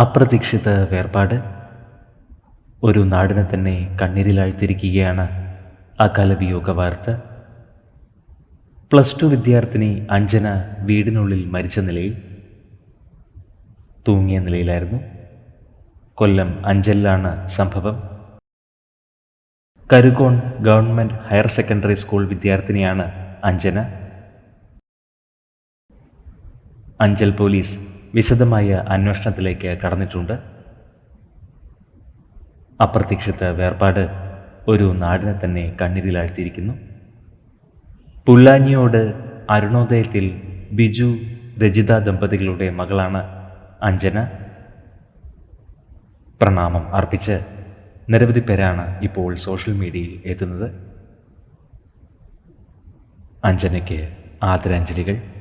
അപ്രതീക്ഷിത വേർപാട്. ഒരു നാടിനെ തന്നെ കണ്ണീരിലാഴ്ത്തിരിക്കുകയാണ് അകാലവിയോഗ വാർത്ത പ്ലസ് ടു വിദ്യാർത്ഥിനി അഞ്ജന വീടിനുള്ളിൽ മരിച്ച നിലയിൽ തൂങ്ങിയ നിലയിലായിരുന്നു. കൊല്ലം അഞ്ചലിലാണ് സംഭവം. Karukone government higher secondary school വിദ്യാർത്ഥിനിയാണ് അഞ്ജന. അഞ്ചൽ പോലീസ് വിശദമായ അന്വേഷണത്തിലേക്ക് കടന്നിട്ടുണ്ട്. അപ്രതീക്ഷിത വേർപാട് ഒരു നാടിനെ തന്നെ കണ്ണീരിലാഴ്ത്തിയിരിക്കുന്നു. പുല്ലാഞ്ഞിയോട് അരുണോദയത്തിൽ ബിജു രജിത ദമ്പതികളുടെ മകളാണ് അഞ്ജന. പ്രണാമം അർപ്പിച്ച് നിരവധി പേരാണ് ഇപ്പോൾ സോഷ്യൽ മീഡിയയിൽ എത്തുന്നത്. അഞ്ജനയ്ക്ക് ആദരാഞ്ജലികൾ.